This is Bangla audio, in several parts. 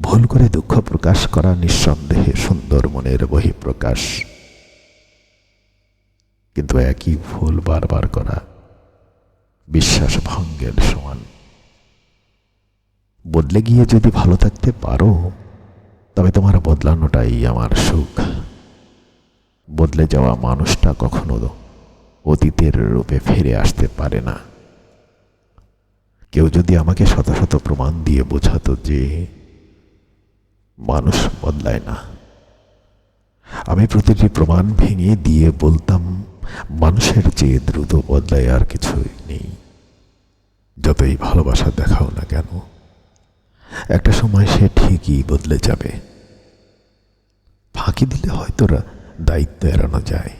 ভুল করে দুঃখ প্রকাশ করা নিঃসন্দেহে সুন্দর মনের বহিঃপ্রকাশ। কিন্তু একই ভুল বারবার করা বিশ্বাস ভঙ্গের সমান। বদলে গিয়ে যদি ভালো থাকতে পারো, তবে তোমার বদলানোটাই আমার সুখ। বদলে যাওয়া মানুষটা কখনো অতীতের রূপে ফিরে আসতে পারে না। কেউ যদি আমাকে শত শত প্রমাণ দিয়ে বোঝাতো যে মানুষ বদলায় না। আমি প্রতিটি প্রমাণ ভেঙে দিয়ে বলতাম, মানুষের চেয়ে দ্রুত বদলায় আর কিছুই নেই। যতই ভালোবাসা দেখাও না কেন, একটা সময় সে ঠিকই বদলে যাবে। ফাঁকি দিলে হয়তো দায়িত্ব এড়ানো যায়,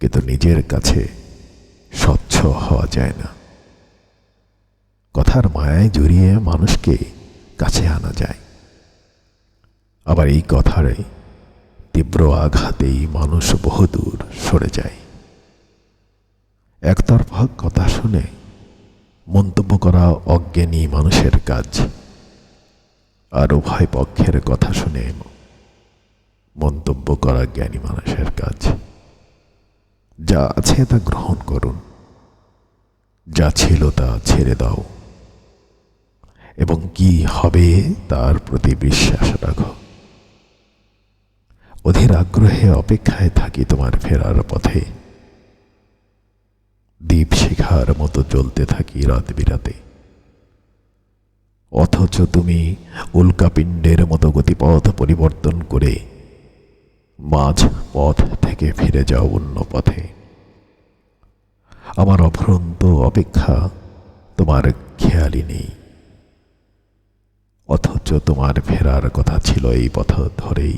কিন্তু নিজের কাছে স্বচ্ছ হওয়া যায় না। কথার মায়ায় জড়িয়ে মানুষকে কাছে আনা যায়। আবার এই কথারে তীব্র আঘাতেই মানুষ বহুদূর সরে যায়। একতরফা কথা শুনে মন্তব্য করা অজ্ঞানী মানুষের কাজ। আর উভয় পক্ষের কথা শুনে মন্তব্য করা জ্ঞানী মানুষের কাজ। যা আছে তা গ্রহণ করুন। যা ছিল তা ছেড়ে দাও। এবং কি হবে তার প্রতি বিশ্বাস রাখো। অধীর আগ্রহে অপেক্ষায় থাকি তোমার ফেরার পথে। দ্বীপ শিখার মতো চলতে থাকি রাত বিরাতে। অথচ তুমি উল্কাপিণ্ডের মতো গতিপথ পরিবর্তন করে মাঝ পথ থেকে ফিরে যাও অন্য পথে। আমার অফুরন্ত অপেক্ষা তোমার খেয়ালই নেই। অথচ তোমার ফেরার কথা ছিল এই পথ ধরেই।